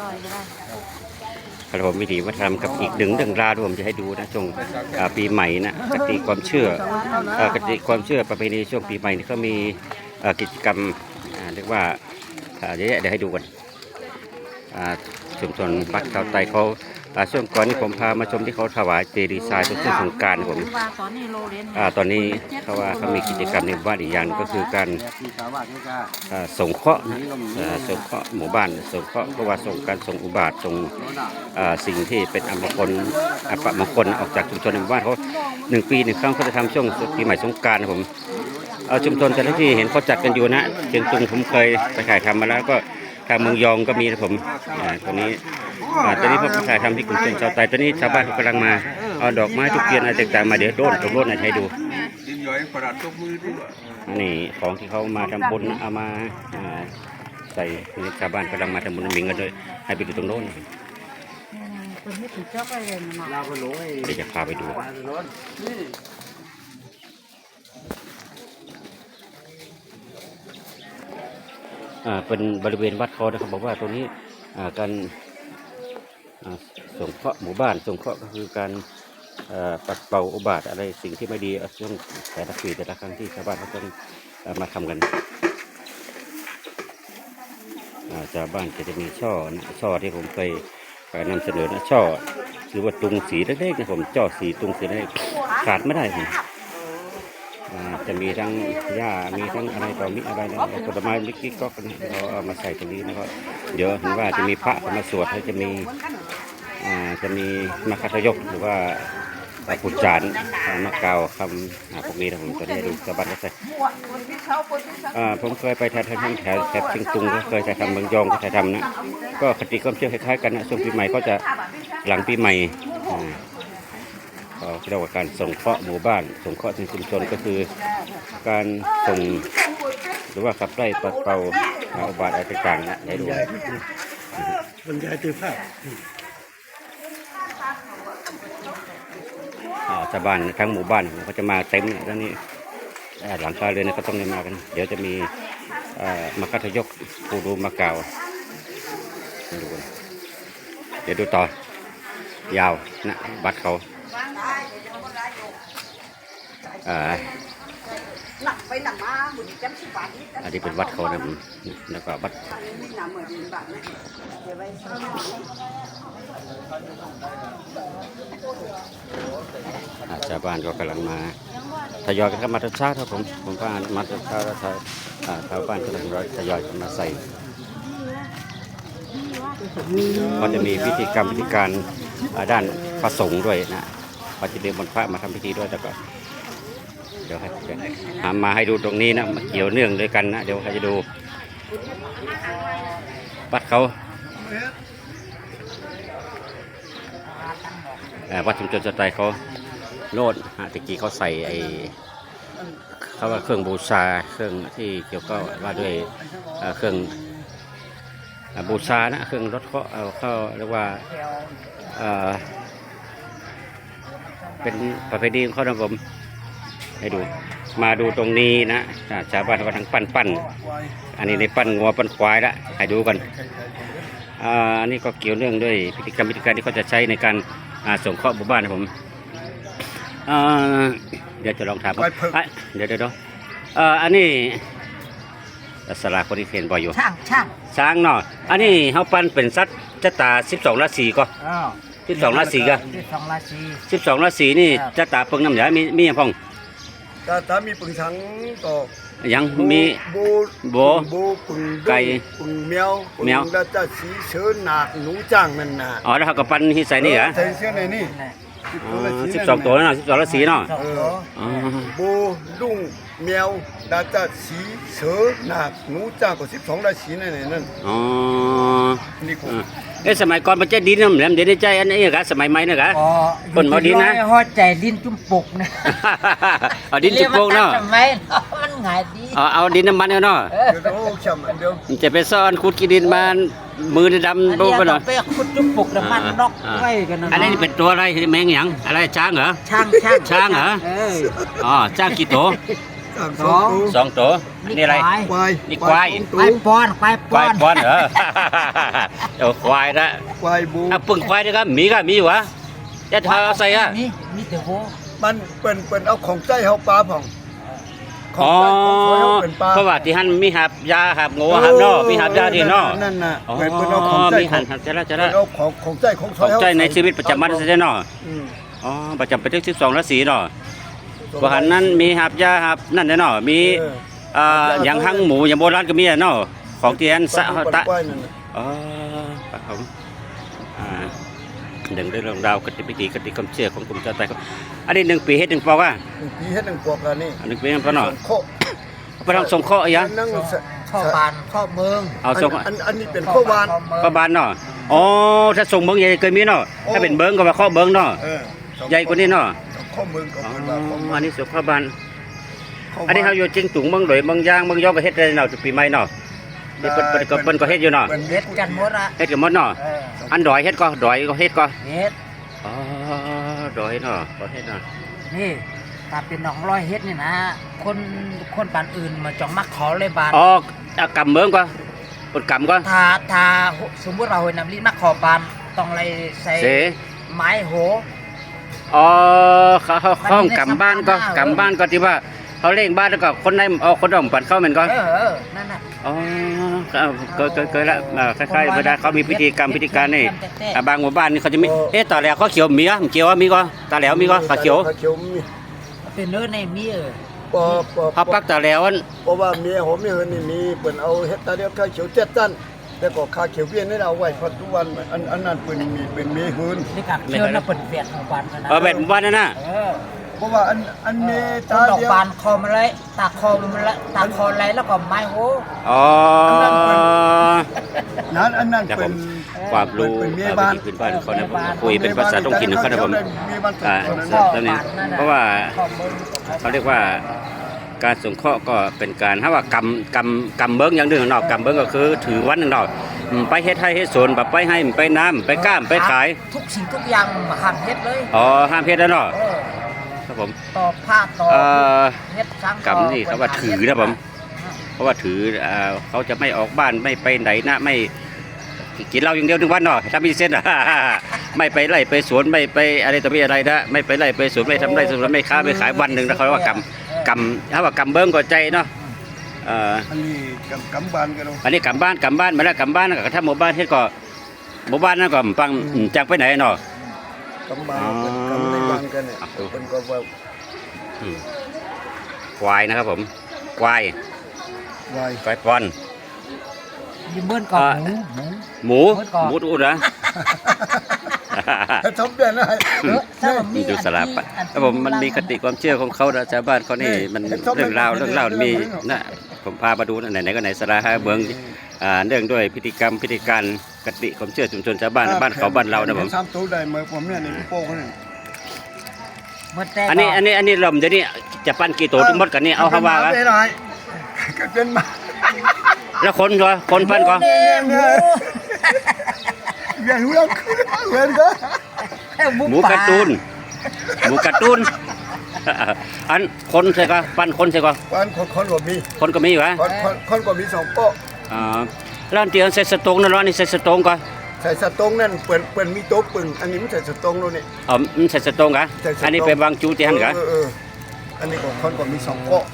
ร้อยก็ได้ครับผมวิถีวัฒนธรรมกับอีกหนึ่งเรื่องราวที่ผมจะให้ดูนะช่วงอ่าปีใหม่นะกติความเชื่อเอ่อกติความเชื่อประเพณีช่วงปีใหม่นี่เขามีเอ่อกิจกรรมอ่าเรียกว่าอ่าเยอะแยะเดี๋ยวให้ดูกันอ่าชุมชนวัดเขาไตเขา อ่าช่วงก่อนนี้ผมพามาชมที่เขาถวายเจดีย์ทรายเป็นช่วงสงกรารผมตอนนี้โลเลนอ่าตอนนี้เขาว่าเขามีกิจกรรมในหมู่บ้านอีกอย่างหนึ่งก็คือการปีสาวาสนี่ก็อ่าสงเคราะห์นะอ่าส่งเคราะห์หมู่บ้านส่งเคราะห์เพราะว่าส่งการส่งอุบาทส่งอ่าสิ่งที่เป็นอัมพลอัปมงคลออกจากชุมชนในหมู่บ้านเขาหนึ่งปีหนึ่งครั้งเขาจะทำช่วงปีใหม่สงกรารผม เอาชุมชนแต่ละที่เห็นเขาจัดกันอยู่นะเชียงตุงผมเคยไปถ่ายทำมาแล้วก็ทางเมืองยองก็มีนะผมอ่าตอนนี้ อ่าตอนนี้ผมไปถ่ายทำที่กลุ่มชนชาวไตตอนนี้ชาวบ้านเขากำลังมาเอาดอกไม้ทุกเทียนอะไรต่างๆมาเดี๋ยวโดนตรงโดนอะไรให้ดู ดินย้อยประดับทุกมือด้วยนี่ของที่เขามาทำบุญเอามาอ่าใส่ชาวบ้านกำลังมาทำบุญมิงกันเลยให้ไปดูตรงโน้นคนที่ถูกเจ้าก็เรียนมาลาไปลงไอ้เดี๋ยวจะพาไปดูอ่าเป็นบริเวณวัดเขานะครับบอกว่าตรงนี้อ่าการ สงเคราะห์หมู่บ้านสงเคราะห์ก็คือการปัดเป่าอุบาทอะไรสิ่งที่ไม่ดีช่วงแต่ละปีแต่ละครั้งที่ชาวบ้านเขาต้องมาทำกันชาวบ้านก็จะมีช่อนะช่อที่ผมเคยไปนำเสนอนะช่อหรือว่าตุงสีเล็กๆนะผมช่อสีตุงสีเล็กขาดไม่ได้ผมจะมีทั้งหญ้ามีทั้งอะไรต่อมีอะไรนะผลไม้ลิกกิ๊กก๊อกนะเราเอามาใส่ตรงนี้นะครับเดี๋ยวเห็นว่าจะมีพระมาสวดให้จะมี จะมีมคทายกหรือว่าปุจจานมะกาวคำอ่าพวกนี้นะผมจะได้ดูสะบัดก็ใส่ผมเคยไปถ่ายทำแถวแถบเชียงตุงก็เคยถ่ายทำเมืองยองก็ถ่ายทำนะก็คติความเชื่อคล้ายๆกันนะช่วงปีใหม่ก็จะหลังปีใหม่อ่าก็เรียกว่าการส่งเคราะห์หมู่บ้านส่งเคราะห์ชุมชนก็คือ การส่งหรือว่าขับไล่ปัดเป่าอาอุบาทอะไรต่างๆนะได้ดูบรรยายตัวภาพ อ่า ชาวบ้านทั้งหมู่บ้านเขาจะมาเต็มแล้วนี่หลังคาเรือนก็ต้องมากัน เดี๋ยวจะมีมาคัทยกปูรูมากล่าวดูเดี๋ยวดูต่อยาวนะบัตรเขาอ่า อันนี้เป็นวัดเขานะแล้วก็วัดไม่หนาเหมือนดินบาทนะเดี๋ยวไว้อ่าชาวบ้านก็กำลังมาทยอยกันเข้ามาทัช้าครับผมผมว่ามาทัชาแล้วชาวอ่าชาวบ้านกำลังทยอยกันมาใส่ก็จะมีพิธีกรรมพิธีการด้านพระสงฆ์ด้วยนะก็จะเรียกบนพระมาทำพิธีด้วยแล้วก็ ดี๋ยวให้หามาให้ดูตรงนี้นะมาเกี่ยวเนื่องด้วยกันนะเดี๋ยวใครจะดูวัดเขาวัดชุมชนสไตล์เขาโน่นฮะตะกี้เขาใส่ไอ้เขาว่าเครื่องบูชาเครื่องที่เกี่ยวก็ว่าด้วยเครื่องบูชานะเครื่องรถเขาเขาเรียกว่าเอ่อเป็นประเพณีของเขานะผม ให้ดู มาดูตรงนี้นะอ่าชาวบ้านเขาทั้งปั้นปั้นอันนี้ในปั้นงัวปั้นควายละให้ดูกันอ่าอันนี้ก็เกี่ยวเนื่องด้วยพิธีกรรมพิธีการที่เขาจะใช้ในการอ่าส่งเคราะห์หมู่บ้านนะผมเอ่อเดี๋ยวจะลองถามอะเดี๋ยวเดี๋ยวเดี๋ยวเอ่ออันนี้สลากคนที่เห็นบ่อยอยู่ช่างช่างช้างเนาะอันนี้เฮาปั้นเป็นสัตว์ชะตา12ราศีก็อ้าว12ราศีก็ที่สองราศี12ราศีนี่ชะตาเปิงน้ำยามีมีหยังพ่อง ถ้าถ้ามีปึงช้างก็หยังมีบูโบบูปึงไก่ปึงแมวปึงแมวแล้วจะสีเชิญหนักหนูจ้างนั่นน่ะอ๋อแล้วเขาก็ปั้นที่ใส่นี่เหรอใส่เสื้อในนี่อ๋อ12ตัวเนาะ12ราศีเนาะสองเอตัวออ๋อบูลุงแมวแล้วจะสีเชิญหนักหนูจ้าง ก็สิบสองราศีนั่นน่ะนั่นอ๋อนี่กูอ่าเอ๊ะสมัยก่อนมันจะดินน้ำแหลมเดี๋ยวนี้ใจอันนี้กะสมัยใหม่นะกะ อ๋อคนบ่ดีนะอยู่ที่ร้อยฮอดใจลิ้นจุ่มปุกนะเอาดินจุกโป่งเนาะรียกว่ตั้งทำไมเนาะมันง่ายดีเอาเอาดินน้ำมันเอาเนาะ เออเดี๋ยวเราช้ำอันเดียวมันจะไปซ่อนขุดกินดินมามือดำอันโบ้นี้ไปหน่เราอยไปขุดจุ่มปุกน้ำมันนอกไว้กันนะอันนี้เป็นตัวอะไรแมงหยังอะไรช้างเหรอ ช่างช่างช้างเหรอ เอออ๋อช้างกี่ตัว สามสองตัวสองตัวอันนี่อะไร ควายควายนี่ควาย สองคตัววายปอนควายปควาอยนป้อนเหรอเออควายนะควายบูอะปึ่งควายด้วยครับมีก็มีอยู่วะจะทาใส่อะนี่มีแต่โวมันเป็นเป็นเอาของใจเฮาปลาผ่องของอ๋อใจของซอยเฮาเป็นปลาเพราะว่าที่หันมีหับยาหับงูหับนอมีหับยาที่นอนั่นน่ะอ๋อเป็นเป็นเอาของใจมีขหัอนงหับจะละจะเป็ละนเอาของของใจของซขออยงเฮาใจในชีวิตประจำวันใช่เนาะอืมอ๋อประจำไปที่สิบสองราศีเนาะว่าหันนั้นมีหับยาหับนั่นเนาะมีเออเอ่ออย่างหั่งหมูอย่างโบราณก็มีอะเนาะของที่อันสะต้องตะควายนั่นน่ะอ๋อครับผมอ่าหนึ่งเรื่องราวกติพิธีกติความเชื่อของกลุ่มชาติไทยครับอันนี้หนึ่งปีเฮ็ดหนึ่งปอว่าหนึ่งปีเฮ็ดหนึ่งปอกแล้วนี่อันหนึ่งปีนั่นปอเนาะโคไปทำส่งข้ออีกยังนั่งสะข้อบานข้อเมืองเอาส่งอันอันนี้เป็นข้าวหวานข้อบานเนาะอ๋อถ้าส่งเบิ้งใหญ่เคยมีเนาะถ้าเป็นเบิ้งก็ว่าข้อเบิ้งเนาะเออสองใหญ่กว่านี้เนาะ ข้อมือก็อ๋อเป็นว่าข้อมืออันนี้ส่งข้อบานข้วหวอันนี้เขาอยู่จริงตุงเบิ้งหลอยเบิ้งยางเบิ้งยอก็เฮ็ดได้เนาะทุกปีใหม่เนาะนี่เปิ้นเปิ้นก็เปิ้นก็เฮ็ดอยู่เนาะปิ้เฮ็ดกันหมดอะเฮ็ดกันหมดเนาะเอออันดอยเฮ็ดก็ดอยก็เฮ็ดก็เฮ็ดอ๋อดอยเนาะก็เฮ็ดเนาะนี่ถ้าเป็นหนองร้อยเฮ็ดนี่นะ คนคนปานอื่นมาจองมักขอเลยบานอ๋ออะกำเบิ้งก็เปิ้นกำก็ถ้าถ้าสมมุติเราเห็นน้ำลิ้นมักขอปานต้องเลยใส่เสไม้โห อ๋อเขาเขาเขากำบ้านก็กำบ้านก็ที่ว่าเขาเล่งบ้านแล้วก็คนในเอาคนออกปันเข้าเหมือนกันเออเออนั่นน่ะอ๋อเคยเคยเคยละอ่าคล้ายๆเวลาเขามีพิธีกรรมพิธีการนี่อะบางหมู่บ้านนี่เขาจะมีเอ๊ะตาแหลวเขาเขียวมีอะเขียวมีก็ตาแหลวมีก็ขาเขียวขาเขียวมีเป็นเนื้อในมีเออปอปอเขาปักตาแหลวอันเพราะว่าเมียผมมีเฮินนี่มีเปิ้นเอาเฮ็ดตาเดียวขาเขียวเจ็ดตัน แล้วก็ขาเขียวเวียนนี่เอาไว้ปัจจุบันอันอันนั้นเปิ้นมีเป็นเมียเฮินนี่กักเชิญแล้วเปิดเวียดของปานกันนะเออแบบหมู่บ้านนั่นน่ะเออเพราะว่าอันอันเมียต้ตานดอกเดียวบานคอมันเลยตากคอมันละตากคออะไรแล้วก็ไม้โหอ๋อนั้นอันนั้นครับผเป็มนความรู้เป็นเมียวิบ้านถีพื้นบ้านเขาเนี่ยผมคุยเป็นภาษาท้องถิ่นของเขาเนี่ยผมเมียบ้านอ่าคนนั้นข้อตอนนี้บานนั่นน่ะเพราะว่าข้อมือเขาเรียกว่า การสงเคราะห์ก็เป็นการถ้าว่ากำกำกำเบิ้งอย่างหนึ่งเนาะกำเบิ้งก็คือถือวันหนึ่งเนาะอืมไปเฮ็ดให้เฮ็ดสวนแบบไปให้ไปน้ำไปก้ามไปขายทุกสิ่งทุกอย่างมาหันเฮ็ดเลยอ๋อห้ามเฮ็ดแล้วเนาะเออครับผม ต่อผ้าต่อเอ่อ เฮ็ดช้างกำนี่เขาว่าถือนะผม เพราะว่าถืออ่าเขาจะไม่ออกบ้านไม่ไปไหนนะไม่กินเหล้าอย่างเดียวทุกวันเนาะถ้ามีเส้นไม่ไปไล่ไปสวนไม่ไปอะไรต่อมีอะไรนะไม่ไปไล่ไปสวนไม่ทำไร่สวนไม่ค้าไม่ขายวันหนึ่งนะเขาเรียกว่ากำ กำถ้าว่ากำเบิ้งก็ใจเนาะเอ่ออันนี้กำกำบานกันเนาะอันนี้กำบ้านกำบ้านมาแล้วกำบ้านก็ถ้าหมู่บ้านเฮ็ดก็หมู่บ้านนั่นก็ปังอืมจากไปไหนเนาะกำบานเป็นกำในบ้านกันเนี่ยอ๋อเป็นก็ว่าอืมควายนะครับผมควายวายควายปอนยิ้มเบิ้นก่อนอ่าหมูหมูหมูเมื่อก่อนห มูดูนะทำเป็นอะไรเออถ้ามันมีดูสลับอัอะอันแล้วผมมันมีคติความเชื่อของเขานะชาวบ้านเขานี่มันเรื่องราวเรื่องราวมีนะผมพามาดูนะไหนๆก็ไหนสระฮะเมืองอ่าเรื่องด้วยพิธีกรรมพิธีการคติความเชื่อชุมชนชาวบ้านบ้านเขาบ้านเรานะผมทำตัวได้เมื่อผมเนี่ยนี่พี่โป้คนนึงเมื่อแต่อันนี้อันนี้อันนี้ลมเดี๋ยวนี้จะปั้นกี่ตัวทั้งหมดกันนี่เอาฮาวาวะไม่ได้ก็เป็นมาแล้วคนก็คนปั้นก็หมูหมู เวียนหัวขึ้นเวียนก็หมูการ์ตูนหมูการ์ตูนอันคนใช่ก็ปั้นคนใช่ก็วันคนคนก็มีคนก็มีวะคนคนคนก็มีสองโป๊ะอ่าแล้วอันที่อันใส่สตงนั่นร้อนนี่ใส่สตงก็ใส่สตงนั่นเปิดเปิดมีโต๊ะปึงอันนี้ไม่ใส่สตงเลยนี่อ๋อมันใส่สตงกะใส่สตงอันนี้ไปวางจูที่หันกะเออเอออันนี้ของคนก็มีสองโป๊ะ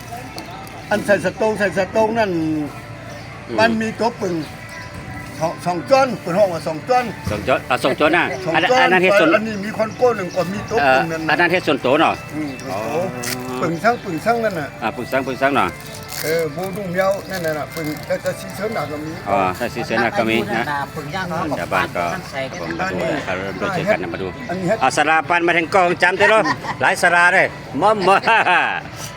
อันใส่สตงใส่สตงนั่นมันมีโต๊ะปึง สองสองจ้อนเปิดห้องว่าสองจ้อนสองจออ่าสองจอน่ะสองอันนั้นจ้อนอันนั้นเฮ็ดส่วนอันนี้มีคนโก้หนึ่งก็มีโต๊ะเอ่ปึองนั่นอันนั้นเฮ็ดส่วนโตเนาะอืมอ๋อปึงช่างปึงช่างนั่นน่ะอ่าปึกสังปึกสังเนาะ เออบูดุงเมียวนั่นน่ะปึงแต่จะซีเสริมหนักก็มีอ๋อถ้าสิเซนะก็มีนะปึงย่างเนาะชาวบ้านก็ใส่กันผมมาดูนะเริ่มด้วยช่วยกันนะมาดูอันนี้เฮ็ดเอาสลาปันมาถึงกองจำได้แล้วหลายสลาเลยมอมม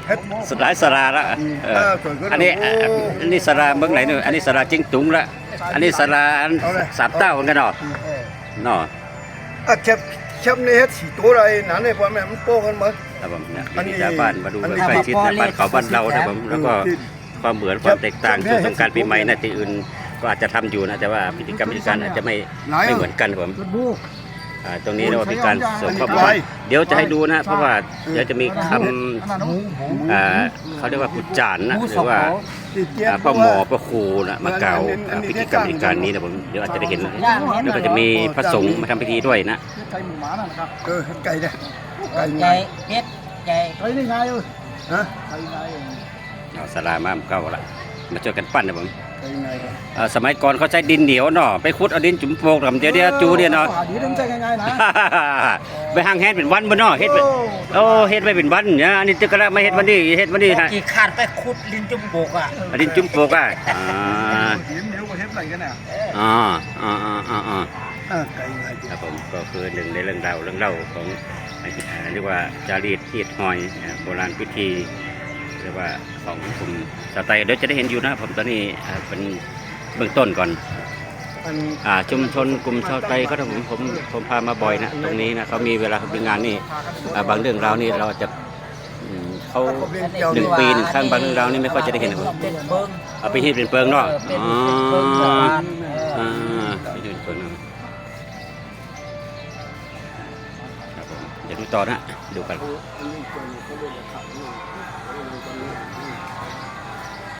เฮ็ดหลายสลาละเออเออสวยขึ้นอันนี้โอ้อันนี้สลาเมืองไหนเนี่ยอันนี้สลาจิ้งตุงละอันนี้สลาอันเอาเลยสามเต้าเหมือนกันเนาะเออเนาะอะแคบ แคบนี่เฮ็ดสีตัวอะไรหนาเนี่ยพ่อแม่มันโป้กันหมดครับผมเนี่ยอันนี้ที่ชาวบ้านมาดูอันนี้ ใกล้ชิดนะบ้านเขาบ้านเรานะผมแล้วก็ความเหมือนความแตกต่างส่วนสงกรารปีใหม่นะที่อื่นก็อาจจะทำอยู่นะแต่ว่าพิธีกรรมพิธีการอาจจะไม่ไม่เหมือนกันครับผม บุก อ่าตรงนี้เรามีการเสริมข้อมูลเดี๋ยวจะให้ดูนะเพราะว่าเดี๋ยวจะมีคำอ่าเขาเรียกว่าปุจจานนะหมูหสรือองว่าโขที่เจี๊ยบอ่าป้าหมอป้าครูนะมากล่าวอ่าพิธีกรรมพิธีการนี้นะผมเดี๋ยวอาจจะได้เห็นแล้วก็จะมีพระสงฆ์มาทำพิธีด้วยนะเออไก่เนี่ยไก่ใหไงญ่เป็ดใหญ่ไก่นี่ไงเออฮะเอาสลามาเก้าละ มาช่วยกันปั้นนะผมไก่ไงกันอ่าสมัยก่อนเขาใช้ดินเหนียวเนาะไปขุดเอาดินจุ่มโปกทำเดี๋ยวเดี๋ยวจูเนี่ยเนาะดีต้องใจง่ายๆนะไปหางแฮดเป็นวันบ่เนาะเฮ็ดเป็นโอ้เฮ็ดไปเป็นวันเนี่ยอันนี้ตึกกะละไม่เฮ็ดวันนี้เฮ็ดวันนี้ฮะกี่ขาดไปขุดลิ้นจุ่มโบกอะอันนี้จุ่มโปกอะอ่าเห็นนิ้วก็เห็นอะไรกันเนี่ยอ่าอ่าอ่าอ่าอ่าอ่าไก่ไงครับผมก็คือหนึ่งในเรื่องราวเรื่องเล่าของอ่าเรียกว่าจารีตฮีดหอยอ่าโบราณพิธี เรียกว่าของกลุ่มชาวไทยเดี๋ยวจะได้เห็นอยู่นะครับผมตอนนี้เป็นเบื้องต้นก่อนอ่าชุมชนกลุ่มชาวไทยเขาทำผมผมผมพามาบ่อยนะตรงนี้นะเขามีเวลาเขามีงานนี่บางเรื่องราวนี่เราจะเขาหนึ่งปีหนึ่งครั้งบางเรื่องราวนี่ไม่ค่อยจะได้เห็นครับเป็นเอาไปฮีดเป็นเปิงเนาะเป็นอ๋อเบิ้งโบราณเออ่าอไปดเป็นเปิงครับผมเดี๋ยวดูต่อนะดูกัน